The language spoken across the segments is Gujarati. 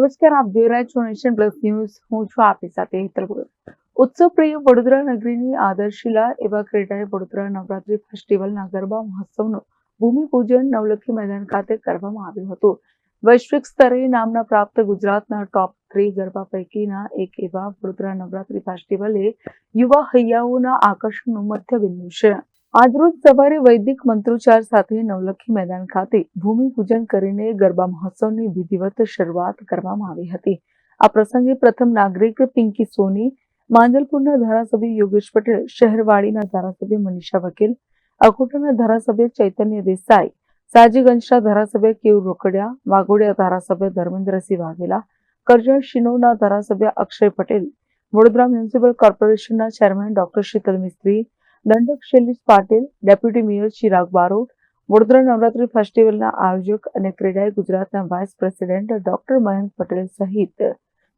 નમસ્કાર, આપ જોઈ રહ્યા છો નેશન પ્લસ ન્યૂઝ. હું છું આપની સાથે હેતલ પ્રિય વડોદરા નગરીની આદર્શિલા એવા ક્રેડાએ વડોદરા નવરાત્રી ફેસ્ટિવલના ગરબા મહોત્સવનું ભૂમિપૂજન નવલખી મેદાન ખાતે કરવામાં આવ્યું હતું. વૈશ્વિક સ્તરે નામના પ્રાપ્ત ગુજરાતના ટોપ થ્રી ગરબા પૈકીના એક એવા વડોદરા નવરાત્રી ફેસ્ટિવલે યુવા હૈયાઓના આકર્ષણનું મધ્યબિંદુ છે. આજરોજ સવારે વૈદિક મંત્રોચ્ચાર સાથે નવલખી મેદાન ખાતે ભૂમિપૂજન કરીને ગરબા મહોત્સવની વિધિવત શરૂઆત કરવામાં આવી હતી. આ પ્રસંગે પ્રથમ નાગરિક પિંકી સોની, માંજલપુરના ધારાસભ્ય યોગેશ પટેલ, શહેરવાડીના ધારાસભ્ય મનીષા વકીલ, અકોટાના ધારાસભ્ય ચૈતન્ય દેસાઈ, સાજીગંજના ધારાસભ્ય કેયુર રોકડિયા, વાઘોડિયા ધારાસભ્ય ધર્મેન્દ્રસિંહ વાઘેલા, કરજણ શિનોના ધારાસભ્ય અક્ષય પટેલ, વડોદરા મ્યુનિસિપલ કોર્પોરેશનના ચેરમેન ડોક્ટર શીતલ મિસ્ત્રી દંડક શૈલેષ પાટીલ, ડેપ્યુટી મેયર ચિરાગ બારોટ, વડોદરા નવરાત્રી ફેસ્ટિવલના આયોજક અને ક્રેડાઈ ગુજરાતના vice president doctor Mayank Patel સહિત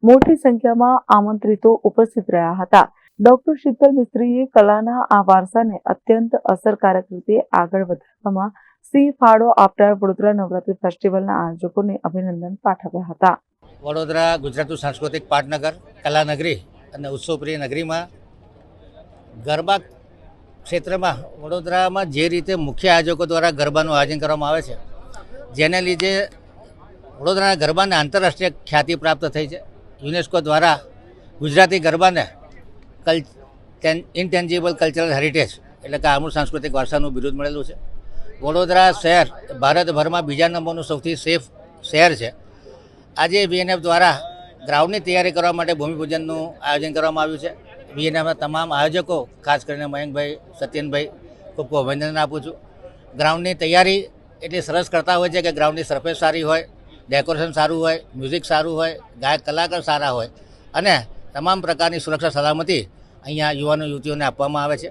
મોટી સંખ્યામાં આમંત્રિતો ઉપસ્થિત રહ્યા હતા. ડોક્ટર શીતલ મિસ્ત્રીએ કલાના આ વારસાને અત્યંત અસરકારક રીતે આગળ વધારવામાં સિંહ ફાળો આપનાર વડોદરા નવરાત્રી ફેસ્ટિવલના આયોજકોને અભિનંદન પાઠવ્યા હતા. વડોદરા ગુજરાતનું સાંસ્કૃતિક પાટનગર, કલાનગરી અને ઉત્સવપ્રિય નગરીમાં ગરબા ક્ષેત્રમાં વડોદરામાં જે રીતે મુખ્ય આયોજકો દ્વારા ગરબાનું આયોજન કરવામાં આવે છે, જેને લીધે વડોદરાના ગરબાને આંતરરાષ્ટ્રીય ખ્યાતિ પ્રાપ્ત થઈ છે. યુનેસ્કો દ્વારા ગુજરાતી ગરબાને કલ ઇનટેન્જિબલ કલ્ચરલ હેરિટેજ એટલે કે આમૂળ સાંસ્કૃતિક વારસાનું બિરુદ મળેલું છે. વડોદરા શહેર ભારતભરમાં બીજા નંબરનું સૌથી સેફ શહેર છે. આજે બીએનએફ દ્વારા ગ્રાઉન્ડની તૈયારી કરવા માટે ભૂમિપૂજનનું આયોજન કરવામાં આવ્યું છે. બીએનએફના તમામ આયોજકો, ખાસ કરીને મયંકભાઈ, સત્યનભાઈ, ખૂબ ખૂબ અભિનંદન આપું છું. ગ્રાઉન્ડની તૈયારી એટલી સરસ કરતા હોય છે કે ગ્રાઉન્ડની સરફેસ સારી હોય, ડેકોરેશન સારું હોય, મ્યુઝિક સારું હોય, ગાયક, કલાકાર સારા હોય અને તમામ પ્રકારની સુરક્ષા સલામતી અહીંયા યુવાનો, યુવતીઓને આપવામાં આવે છે.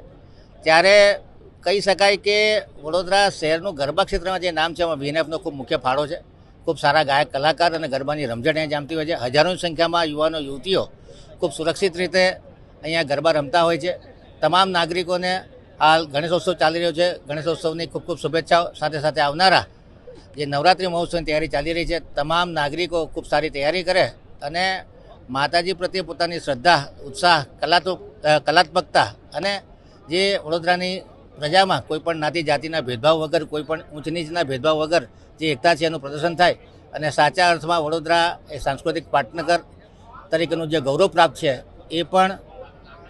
ત્યારે કહી શકાય કે વડોદરા શહેરનું ગરબા ક્ષેત્રમાં જે નામ છે, એમાં વીએનએફનો ખૂબ મુખ્ય ફાળો છે. ખૂબ સારા ગાયક, કલાકાર અને ગરબાની રમઝટ અહીંયા જામતી હોય છે. હજારોની સંખ્યામાં યુવાનો, યુવતીઓ ખૂબ સુરક્ષિત રીતે અહીંયા ગરબા રમતા હોય છે. તમામ નાગરિકોને હાલ ગણેશોત્સવ ચાલી રહ્યો છે. ગણેશોત્સવની ખૂબ ખૂબ શુભેચ્છાઓ. સાથે સાથે આવનારા જે નવરાત્રિ મહોત્સવની તૈયારી ચાલી રહી છે, તમામ નાગરિકો ખૂબ સારી તૈયારી કરે અને માતાજી પ્રત્યે પોતાની શ્રદ્ધા, ઉત્સાહ, કલાત્મક કલાત્મકતા અને જે વડોદરાની પ્રજામાં કોઈપણ નાતી જાતિના ભેદભાવ વગર, કોઈ પણ ઊંચ નીચના ભેદભાવ વગર જે એકતા છે એનું પ્રદર્શન થાય અને સાચા અર્થમાં વડોદરા એ સાંસ્કૃતિક પાટનગર તરીકેનું જે ગૌરવ પ્રાપ્ત છે, એ પણ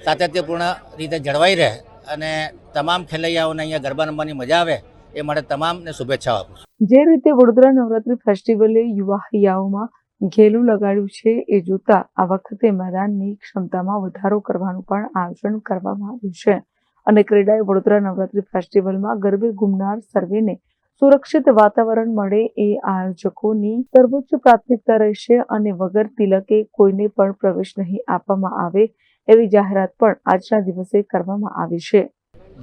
સાતત્યપૂર્ણ રીતે જળવાઈ રહે અને તમામ ખેલૈયાઓને અહીંયા ગરબા રમવાની મજા આવે, એ માટે તમામને શુભેચ્છાઓ આપું છું. જે રીતે વડોદરા નવરાત્રી ફેસ્ટિવલે યુવા હૈયાઓમાં ઘેલું લગાડ્યું છે, એ જોતા આ વખતે મેદાનની ક્ષમતામાં વધારો કરવાનું પણ આયોજન કરવામાં આવ્યું છે. અને ક્રેડાએ વડોદરા નવરાત્રી ફેસ્ટિવલમાં ગરબે ગુમનાર સર્વેને સુરક્ષિત વાતાવરણ મળે એ આયોજકોની સર્વોચ્ચ પ્રાથમિકતા રહેશે અને વગર તિલકે કોઈને પણ પ્રવેશ નહીં આપવામાં આવે એવી જાહેરાત પણ આજના દિવસે કરવામાં આવી છે.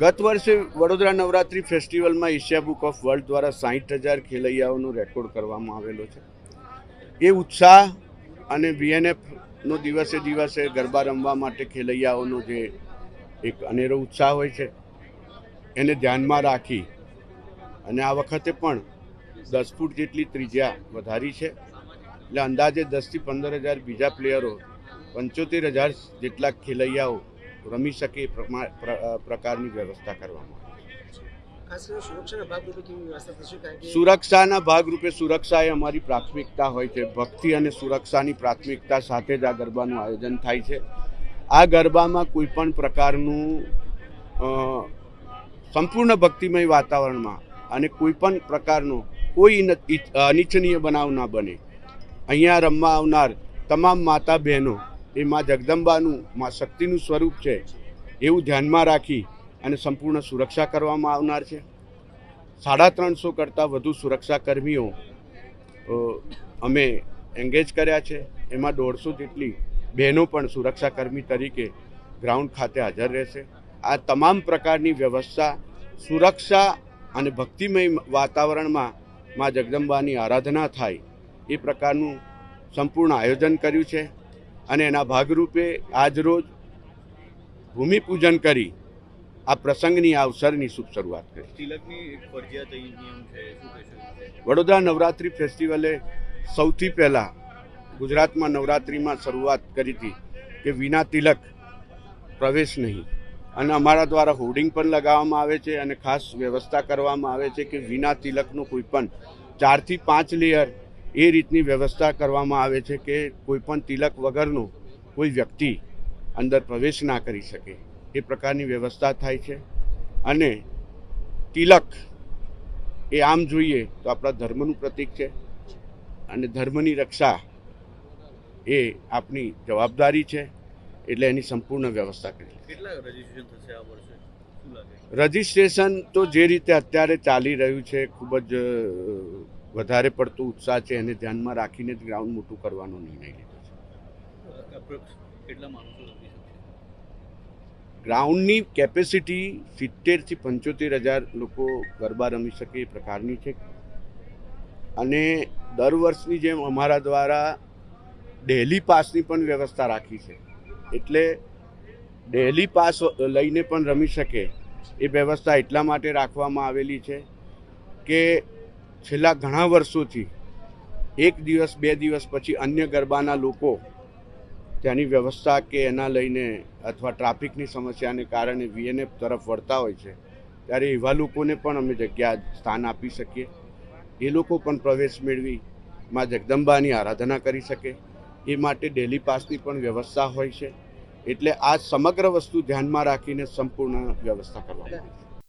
ગત વર્ષે વડોદરા નવરાત્રી ફેસ્ટિવલમાં એશિયા બુક ઓફ વર્લ્ડ દ્વારા સાહીઠ હજાર ખેલૈયાઓનો રેકોર્ડ કરવામાં આવેલો છે. એ ઉત્સાહ અને બીએનએફનો દિવસે દિવસે ગરબા રમવા માટે ખેલૈયાઓનો જે એક અનેરો ઉત્સાહ હોય છે, એને ધ્યાનમાં રાખી અને આ વખતે પણ દસ ફૂટ જેટલી ત્રિજ્યા વધારી છે. એટલે અંદાજે દસથી પંદર હજાર બીજા પ્લેયરો પંચોતેર હજાર જેટલા ખેલૈયાઓ રમી શકે પ્રકારની વ્યવસ્થા કરવામાં આવી સુરક્ષાના ભાગરૂપે સુરક્ષા એ અમારી પ્રાથમિકતા હોય છે. ભક્તિ અને સુરક્ષાની પ્રાથમિકતા સાથે જ આ ગરબાનું આયોજન થાય છે. આ ગરબામાં કોઈ પણ પ્રકારનું સંપૂર્ણ ભક્તિમય વાતાવરણમાં અને કોઈ પણ પ્રકારનો કોઈ અનિચ્છનીય બનાવ ના બને. અહીંયા રમવા આવનાર તમામ માતા બહેનો એ મા જગદંબાનું, મા શક્તિનું સ્વરૂપ છે, એવું ધ્યાનમાં રાખી અને સંપૂર્ણ સુરક્ષા કરવામાં આવનાર છે. સાડા ત્રણસો કરતાં વધુ સુરક્ષા કર્મીઓ અમે એંગેજ કર્યા છે. એમાં દોઢસો જેટલી બહેનો પણ સુરક્ષાકર્મી તરીકે ગ્રાઉન્ડ ખાતે હાજર રહેશે. આ તમામ પ્રકારની વ્યવસ્થા, સુરક્ષા અને ભક્તિમય વાતાવરણમાં માં જગદંબાની આરાધના થાય, એ પ્રકારનું સંપૂર્ણ આયોજન કર્યું છે. અને એના ભાગરૂપે આજરોજ ભૂમિપૂજન કરી આ પ્રસંગની આ અવસરની શુભ શરૂઆત કરી. વડોદરા નવરાત્રિ ફેસ્ટિવલે સૌથી પહેલાં ગુજરાતમાં નવરાત્રિમાં શરૂઆત કરી હતી કે વિના તિલક પ્રવેશ નહીં. અને અમારા દ્વારા હોર્ડિંગ પણ લગાવવામાં આવે છે અને ખાસ વ્યવસ્થા કરવામાં આવે છે કે વિના તિલકનું કોઈ પણ ચારથી પાંચ લેયર એ રીતની વ્યવસ્થા કરવામાં આવે છે કે કોઈ પણ તિલક વગરનો કોઈ વ્યક્તિ અંદર પ્રવેશ ના કરી શકે. એ પ્રકારની વ્યવસ્થા થાય છે. અને તિલક એ આમ જોઈએ તો આપણા ધર્મનું પ્રતીક છે. અને ધર્મની રક્ષા એ આપણી જવાબદારી છે. એટલે એની સંપૂર્ણ વ્યવસ્થા કરી. રજીસ્ટ્રેશન તો જે રીતે અત્યારે ચાલી રહ્યું છે ખૂબ જ વધારે પડતું ઉત્સાહ છે એને ધ્યાનમાં રાખીને જ ગ્રાઉન્ડ મોટું કરવાનો નિર્ણય લીધો છે. ગ્રાઉન્ડની કેપેસિટી સિત્તેરથી પંચોતેર હજાર લોકો ગરબા રમી શકે એ પ્રકારની છે. અને દર વર્ષની જેમ અમારા દ્વારા ડેલી પાસની પણ વ્યવસ્થા રાખી છે. એટલે ડેલી પાસ લઈને પણ રમી શકે એ વ્યવસ્થા એટલા માટે રાખવામાં આવેલી છે કે છેલ્લા ઘણા વર્ષોથી એક દિવસ, બે દિવસ પછી અન્ય ગરબાના લોકો ત્યાંની વ્યવસ્થા કે એના લઈને અથવા ટ્રાફિકની સમસ્યાને કારણે વીએનએફ તરફ વળતા હોય છે, ત્યારે એવા લોકોને પણ અમે જગ્યા, સ્થાન આપી શકીએ. એ લોકો પણ પ્રવેશ મેળવી માં જગદંબાની આરાધના કરી શકે. એ માટે ડેલી પાસની પણ વ્યવસ્થા હોય છે. એટલે આ સમગ્ર વસ્તુ ધ્યાનમાં રાખીને સંપૂર્ણ વ્યવસ્થા કરવામાં આવી છે.